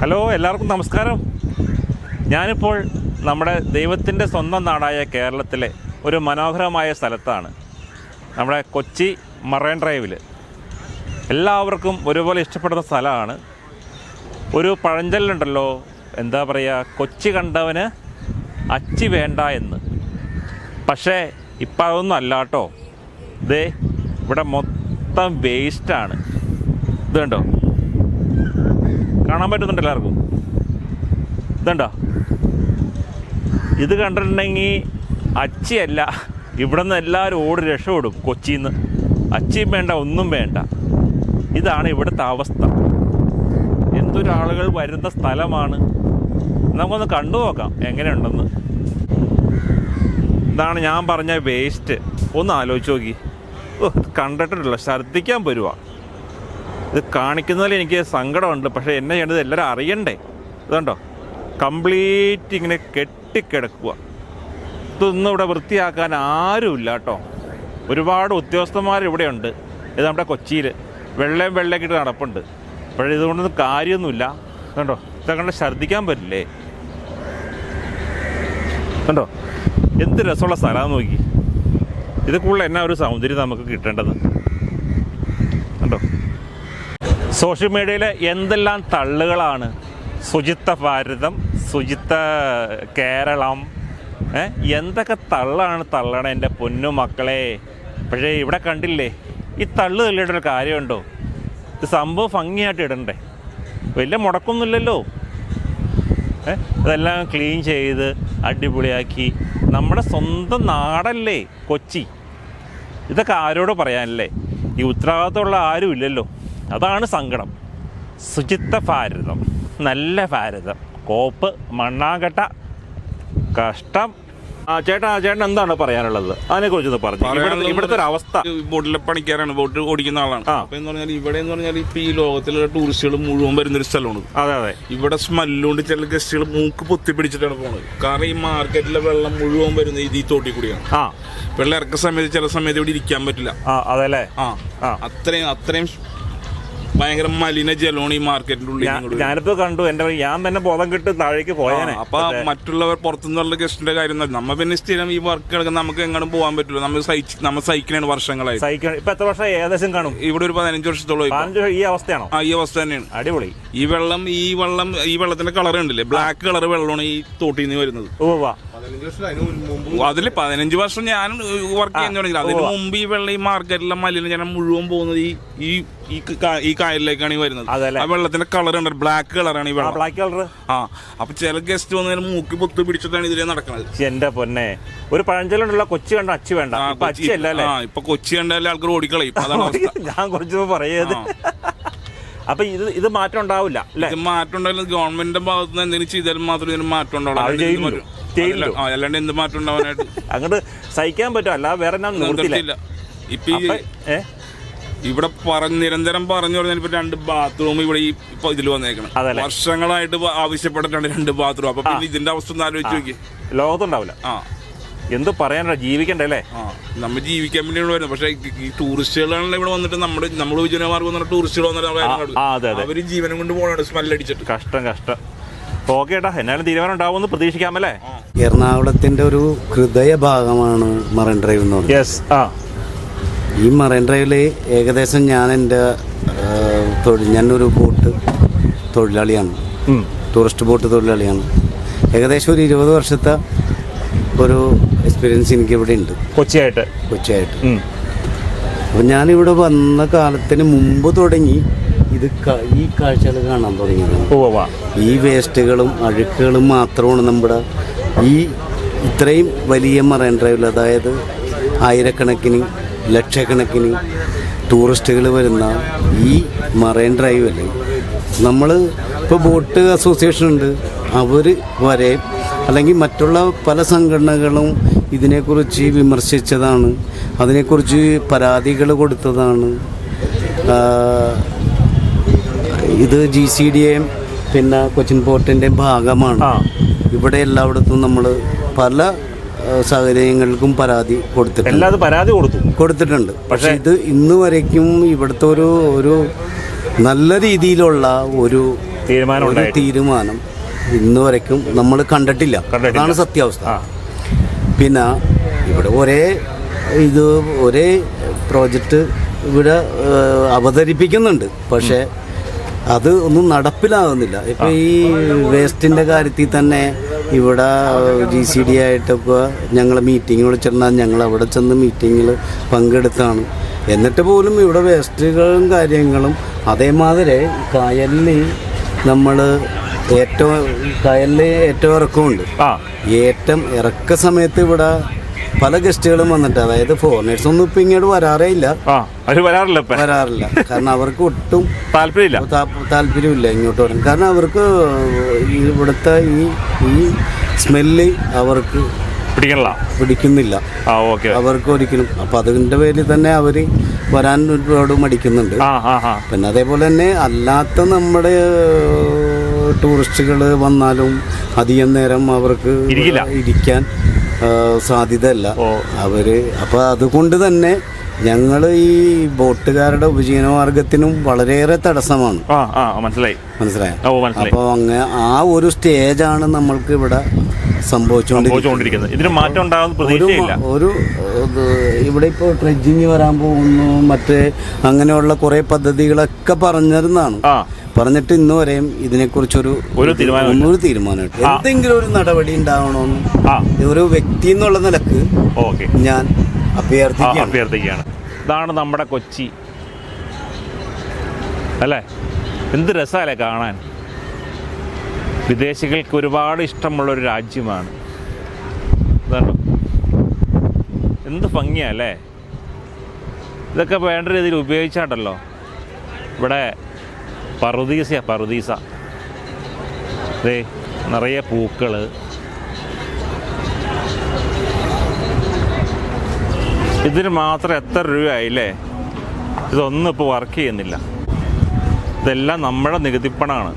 Hello എല്ലാവർക്കും നമസ്കാരം. ഞാനിപ്പോൾ നമ്മുടെ ദൈവത്തിന്റെ സ്വന്തം നാടായ കേരളത്തിലെ ഒരു മനോഹരമായ സ്ഥലത്താണ്. നമ്മുടെ കൊച്ചി മറൈൻ ഡ്രൈവിൽ എല്ലാവർക്കും ഒരുപോലെ ഇഷ്ടപ്പെടുന്ന സ്ഥലമാണ്. ഒരു പഴഞ്ചൊല്ലുണ്ടല്ലോ എന്താ പറയുക കൊച്ചി കണ്ടവന് അച്ചി വേണ്ട എന്ന്. പക്ഷേ ഇപ്പം അതൊന്നും അല്ല കേട്ടോ. ദേ ഇവിടെ മൊത്തം വേസ്റ്റാണ് ഇതുണ്ടോ? കാണാൻ പറ്റുന്നുണ്ട് എല്ലാവർക്കും. ഇതുണ്ടോ? ഇത് കണ്ടിട്ടുണ്ടെങ്കിൽ അച്ചിയല്ല. ഇവിടെ നിന്ന് എല്ലാവരും ഓടി രക്ഷപ്പെടും കൊച്ചിയിൽ നിന്ന് അച്ചിയും വേണ്ട ഒന്നും വേണ്ട. ഇതാണ് ഇവിടുത്തെ അവസ്ഥ. എന്തൊരാളുകൾ വരുന്ന സ്ഥലമാണ്. നമുക്കൊന്ന് കണ്ടു നോക്കാം എങ്ങനെയുണ്ടെന്ന്. ഇതാണ് ഞാൻ പറഞ്ഞ വേസ്റ്റ്. ഒന്ന് ആലോചിച്ച് നോക്കി. ഓ ഇത് കണ്ടിട്ടുണ്ടല്ലോ ഛർദ്ദിക്കാൻ വരുവാ. ഇത് കാണിക്കുന്നതിൽ എനിക്ക് സങ്കടമുണ്ട് പക്ഷേ എന്നെ ചെയ്യേണ്ടത് എല്ലാവരും അറിയണ്ടേ? ഇതുണ്ടോ? കംപ്ലീറ്റ് ഇങ്ങനെ കെട്ടിക്കിടക്കുക ഇതൊന്നും ഇവിടെ വൃത്തിയാക്കാൻ ആരുമില്ല കേട്ടോ. ഒരുപാട് ഉദ്യോഗസ്ഥന്മാർ ഇവിടെയുണ്ട്. ഇത് നമ്മുടെ കൊച്ചിയിൽ വെള്ളയും വെള്ളയൊക്കെ ഇട്ട് നടപ്പുണ്ട്. പക്ഷേ ഇതുകൊണ്ടൊന്നും കാര്യമൊന്നുമില്ല. കണ്ടോ ഇതൊക്കെ കണ്ട് ഛർദ്ദിക്കാൻ പറ്റില്ലേ? കണ്ടോ എന്ത് രസമുള്ള സ്ഥലമാണെന്ന് നോക്കി. ഇത് കൂടുതൽ എന്നാ ഒരു സൗന്ദര്യം നമുക്ക് കിട്ടേണ്ടത്? കണ്ടോ സോഷ്യൽ മീഡിയയിലെ എന്തെല്ലാം തള്ളുകളാണ്? ശുചിത്വ ഭാരതം ശുചിത്വ കേരളം എന്തൊക്കെ തള്ളാണ് തള്ളണ എന്റെ പൊന്നു മക്കളെ? പക്ഷേ ഇവിടെ കണ്ടില്ലേ ഈ തള്ളു തള്ളിയുടെ ഒരു കാര്യമുണ്ടോ? ഇത് സംഭവം ഭംഗിയായിട്ട് ഇടണ്ടേ? വലിയ മുടക്കൊന്നുമില്ലല്ലോ? ഇതെല്ലാം ക്ലീൻ ചെയ്ത് അടിപൊളിയാക്കി. നമ്മുടെ സ്വന്തം നാടല്ലേ കൊച്ചി? ഇതൊക്കെ ആരോട് പറയാനല്ലേ? ഈ ഉത്തരവാദിത്തമുള്ള ആരും ഇല്ലല്ലോ അതാണ് സങ്കടം. ശുചിത്വ ഭാരതം നല്ല ഭാരതം. കോപ്പ് മണ്ണാങ്കട്ട കഷ്ടം. ആ ചേട്ടാ ചേട്ടൻ എന്താണ് പറയാനുള്ളത്? അതിനെക്കുറിച്ചൊന്ന് പറഞ്ഞു. ഇവിടുത്തെ ഒരു അവസ്ഥ ബോട്ടിലെ പണിക്കാരാണ്. ബോട്ട് ഓടിക്കുന്ന ആളാണ്. ആ. അപ്പൊ എന്ന് പറഞ്ഞാൽ ഇവിടെ എന്ന് പറഞ്ഞാൽ ഇപ്പൊ ഈ ലോകത്തിലുള്ള ടൂറിസ്റ്റുകൾ മുഴുവൻ വരുന്ന ഒരു സ്ഥലമാണ്. അതെ അതെ. ഇവിടെ സ്മെല്ലുകൊണ്ട് ചില ഗസ്റ്റുകൾ മൂക്ക് പൊത്തി പിടിച്ചിട്ടാണ് പോണത്. കാരണം ഈ മാർക്കറ്റിലെ വെള്ളം മുഴുവൻ വരുന്നത് ഇത് ഈ തോട്ടി കൂടിയാണ്. ആ. വെള്ളം ഇറക്കുന്ന സമയത്ത് ചില സമയത്ത് ഇവിടെ ഇരിക്കാൻ പറ്റില്ല. ആ അതെ അല്ലേ ആ. ആ. അത്രയും അത്രയും ഭയങ്കര മലിന ജലമാണ് ഈ മാർക്കറ്റിന്റെ ഉള്ളിൽ. ഞാനിപ്പോ കണ്ടു എന്റെ ഞാൻ തന്നെ ബോധം കിട്ട് താഴേക്ക് പോയാണ് അപ്പൊ മറ്റുള്ളവർ പുറത്തുനിന്നുള്ള ഗസ്റ്റിന്റെ കാര്യം നമ്മ പിന്നെ സ്ഥിരം ഈ വർക്ക് കിടക്കുന്ന നമുക്ക് എങ്ങോട്ടും പോകാൻ പറ്റില്ല. നമ്മൾ സഹിച്ച് നമ്മൾ സൈക്കിളാണ് വർഷങ്ങളായി. സഹിക്കണം ഇപ്പൊ എത്ര വർഷം? ഏകദേശം കാണും. ഇവിടെ ഒരു പതിനഞ്ച് വർഷത്തോളം ഈ അവസ്ഥയാണോ? ആ ഈ അവസ്ഥ തന്നെയാണ്. അടിപൊളി. ഈ വെള്ളം ഈ വെള്ളം ഈ വെള്ളത്തിന്റെ കളർ ഉണ്ടല്ലേ ബ്ലാക്ക് കളർ വെള്ളമാണ് ഈ തോട്ടിൽ നിന്ന് വരുന്നത് ഓ വാ അതിൽ പതിനഞ്ച് വർഷം ഞാൻ വർക്ക് ചെയ്യാൻ തുടങ്ങി അതിന് മുമ്പ് ഈ വെള്ളം ഈ മാർക്കറ്റിലെ മലിനജനം മുഴുവൻ പോകുന്നത് ഈ ഈ ഈ കാ- ഈ കായലിലേക്കാണ് ഈ വരുന്നത്. അതല്ലേ? ആ വെള്ളത്തിന്റെ കളർ ഉണ്ട് ബ്ലാക്ക് കളറാണ് ഈ ആ വെള്ളം. ബ്ലാക്ക് കളർ ആ അപ്പൊ ചില ഗസ്റ്റ് വന്നതിന് മൂക്കി പൊത്ത് പിടിച്ചിട്ടാണ് ഇതിലേ നടക്കുന്നത് എന്റെ പൊന്നെ. ഒരു പഴഞ്ചൊല്ലുണ്ടല്ലോ കൊച്ചി കണ്ട അച്ചു വേണ്ട. ഇപ്പൊ അല്ല അല്ലേ? ആ ഇപ്പൊ കൊച്ചി കണ്ടാലേ ആൾക്കാർ ഓടിക്കളയും. അതാണ് അവസ്ഥ. ഞാൻ കുറച്ച് പറയത്. അപ്പൊ ഇത് ഇത് മാറ്റം ഉണ്ടാവില്ല അല്ലേ? ഇത് മാറ്റം ഉണ്ടായാലും ഗവൺമെന്റിന്റെ ഭാഗത്ത് നിന്ന് എന്തെങ്കിലും ചെയ്താലും മാത്രമേ ഇതിന് മാറ്റം ഉണ്ടാവുള്ളൂ. അത് അല്ലാണ്ട് എന്ത്. മാറ്റം- ചെയ്യില്ലല്ലോ. ആ, അല്ലാണ്ട് എന്ത് മാറ്റം ഉണ്ടാവാനായിട്ട്? അങ്ങോട്ട് സഹിക്കാൻ പറ്റും? അല്ല വേറെ ഞാൻ നിർത്തില്ല നിർത്തില്ല ഇപ്പൊ ഈ അപ്പൊ ഏ? ഇവിടെ പറഞ്ഞു നിരന്തരം പറഞ്ഞു പറഞ്ഞാൽ ഇപ്പൊ രണ്ട് ബാത്റൂം ഇവിടെ ഈ ഇപ്പൊ ഇതിൽ വന്നേക്കണം. അതല്ലേ? വർഷങ്ങളായിട്ട് ആവശ്യപ്പെട്ടിട്ടുണ്ട് ആവശ്യപ്പെട്ടിട്ടാണ് രണ്ട് ബാത്റൂം അപ്പൊ പിന്നെ ഇതിന്റെ അവസ്ഥ ഒന്ന് ആലോചിച്ച് നോക്കി ലോകത്തുണ്ടാവില്ല. ആ. എന്ത് പറയാനുള്ള ജീവിക്കണ്ടേ അല്ലേ? ആ. നമ്മൾ ജീവിക്കാൻ വേണ്ടിയാണ് വരുന്നത്. പക്ഷേ ഈ- ടൂറിസ്റ്റുകളാണല്ലോ ഇവിടെ വന്നിട്ട് നമ്മുടെ നമ്മൾ വിജയമാർഗം വന്നിട്ട് ടൂറിസ്റ്റുകൾ വന്നിട്ട് ആ, അതെ, അതെ. അവർ ജീവനം കൊണ്ട് പോകണം സ്മെല്ലടിച്ചിട്ട്. കഷ്ടം കഷ്ടം. ഓക്കെ ഏട്ടാ എന്നാലും തീരുമാനം ഉണ്ടാവുമെന്ന് പ്രതീക്ഷിക്കാമല്ലേ എറണാകുളത്തിന്റെ ഒരു ഹൃദയ ഭാഗമാണ് മറൈൻ ഡ്രൈവ് എന്ന് പറയുന്നത്. യെസ് ആ. ഈ മറൈൻ ഡ്രൈവിൽ ഏകദേശം ഞാൻ എന്റെ തൊഴിൽ ഞാനൊരു ബോട്ട് തൊഴിലാളിയാണ്. ടൂറിസ്റ്റ് ബോട്ട് തൊഴിലാളിയാണ്. ഏകദേശം ഒരു ഇരുപത് വർഷത്തെ ഒരു എക്സ്പീരിയൻസ് എനിക്ക് ഇവിടെ ഉണ്ട്. കൊച്ചിയായിട്ട്? കൊച്ചിയായിട്ട്. അപ്പം ഞാനിവിടെ വന്ന കാലത്തിന് മുമ്പ് തുടങ്ങി ഇത് ഈ കാഴ്ചകൾ കാണാൻ തുടങ്ങിയത് ഈ വേസ്റ്റുകളും അഴുക്കുകളും മാത്രമാണ് നമ്മുടെ ഈ ഇത്രയും വലിയ മറൈൻ ഡ്രൈവിൽ അതായത് ആയിരക്കണക്കിന് ലക്ഷക്കണക്കിന് ടൂറിസ്റ്റുകൾ വരുന്ന ഈ മറൈൻ ഡ്രൈവിൽ നമ്മൾ ഇപ്പോൾ ബോട്ട് അസോസിയേഷൻ ഉണ്ട്. അവർ വരെ അല്ലെങ്കിൽ മറ്റുള്ള പല സംഘടനകളും ഇതിനെക്കുറിച്ച് വിമർശിച്ചതാണ്. അതിനെക്കുറിച്ച് പരാതികൾ കൊടുത്തതാണ്. ഇത് ജി സി ഡി എം പിന്നെ കൊച്ചിൻ പോർട്ടിന്റെ ഭാഗമാണ്. ഇവിടെ എല്ലായിടത്തും നമ്മൾ പല സാഹചര്യങ്ങൾക്കും പരാതി കൊടുത്തിട്ടുണ്ട്. പരാതി കൊടുത്തു. കൊടുത്തിട്ടുണ്ട്. പക്ഷെ ഇത് ഇന്ന് വരയ്ക്കും ഇവിടുത്തെ ഒരു ഒരു നല്ല രീതിയിലുള്ള ഒരു തീരുമാനം ഒരു തീരുമാനം ഇന്ന് വരയ്ക്കും നമ്മൾ കണ്ടിട്ടില്ല. കണ്ടിട്ടില്ല. അതാണ് സത്യാവസ്ഥ. പിന്നെ ഇവിടെ ഒരേ ഇത് ഒരേ പ്രോജക്റ്റ് ഇവിടെ അവതരിപ്പിക്കുന്നുണ്ട്. പക്ഷേ അത് ഒന്നും നടപ്പിലാകുന്നില്ല. ഇപ്പം ഈ വേസ്റ്റിന്റെ കാര്യത്തിൽ തന്നെ ഇവിടെ ജി സി ഡി ആയിട്ടൊക്കെ ഞങ്ങൾ മീറ്റിംഗ് വിളിച്ചിരുന്നാൽ ഞങ്ങൾ അവിടെ ചെന്ന് മീറ്റിങ്ങിൽ പങ്കെടുത്താണ്. എന്നിട്ട് പോലും ഇവിടെ വേസ്റ്റുകളും കാര്യങ്ങളും അതേമാതിരി കായലിൽ നമ്മൾ ഏറ്റവും കായലിൽ ഏറ്റവും ഇറക്കമുണ്ട്. ആ. ഏറ്റവും ഇറക്ക സമയത്ത് ഇവിടെ പല ഗസ്റ്റുകളും വന്നിട്ട് അതായത് ഫോറിനേഴ്സ് ഒന്നും ഇപ്പൊ ഇങ്ങോട്ട് വരാറേ ഇല്ല. ആ അവർ വരാറില്ല ഇപ്പം. വരാറില്ല. കാരണം അവർക്ക് ഒട്ടും താല്പര്യമില്ല. താ- താല്പര്യമില്ല ഇങ്ങോട്ട് വരാൻ. കാരണം അവർക്ക് ഈ ഇവിടുത്തെ ഈ ഈ സ്മെല്ല് അവർക്ക് പിടിക്കണില്ല. പിടിക്കുന്നില്ല. ആ ഓക്കെ. അവർക്ക് ഒരിക്കലും അപ്പൊ അതിന്റെ പേരിൽ തന്നെ അവർ വരാൻ ഒരുപാട് മടിക്കുന്നുണ്ട്. ആ ആ ആ. പിന്നെ അതേപോലെ തന്നെ അല്ലാത്ത നമ്മുടെ ടൂറിസ്റ്റുകൾ വന്നാലും അധികം നേരം അവർക്ക് ഇരിക്കില്ല. ഇരിക്കാൻ സാധ്യതയല്ല. അവർ അപ്പോൾ അതുകൊണ്ട് തന്നെ ഞങ്ങൾ ഈ ബോട്ടുകാരുടെ ഉപജീവനമാർഗത്തിനും വളരെയേറെ തടസ്സമാണ്. മനസ്സിലായി. മനസ്സിലായോ? അപ്പോൾ അങ്ങ് ആ ഒരു സ്റ്റേജാണ് നമ്മൾക്ക് ഇവിടെ സംഭവിച്ചുകൊണ്ടിരിക്കുന്നത്. ഇതിന് മാറ്റം ഉണ്ടാകുന്ന ഒരു പ്രതീക്ഷയില്ല. ഒരു ഇവിടെ ഇപ്പോ ട്രെഡ്ജിങ് വരാൻ പോകുന്നു മറ്റേ അങ്ങനെയുള്ള കുറേ പദ്ധതികളൊക്കെ പറഞ്ഞിരുന്നാണ് പറഞ്ഞിട്ട് ഇന്ന് വരെയും ഇതിനെക്കുറിച്ചൊരു ഒരു തീരുമാനം ഒരു തീരുമാനം എന്തെങ്കിലും ഒരു നടപടി ഉണ്ടാവണമെന്ന് ഒരു വ്യക്തി എന്നുള്ള നിലയ്ക്ക് ഓക്കെ. ഞാൻ അഭ്യർത്ഥിക്കുകയാണ്. ഇതാണ് നമ്മുടെ കൊച്ചി. അല്ലേ? എന്ത് രസമല്ലേ കാണാൻ. വിദേശികൾക്ക് ഒരുപാട് ഇഷ്ടമുള്ള ഒരു രാജ്യമാണ് എന്ത് ഭംഗിയാ അല്ലേ? ഇതൊക്കെ വേണ്ട രീതിയിൽ ഉപയോഗിച്ചാണ്ടല്ലോ ഇവിടെ പറുദീസയാ പറുദീസ. ദേ നിറയെ പൂക്കൾ ഇതിന് മാത്രം എത്ര രൂപയായില്ലേ? ഇതൊന്നും ഇപ്പോൾ വർക്ക് ചെയ്യുന്നില്ല. ഇതെല്ലാം നമ്മുടെ നികുതിപ്പണമാണ്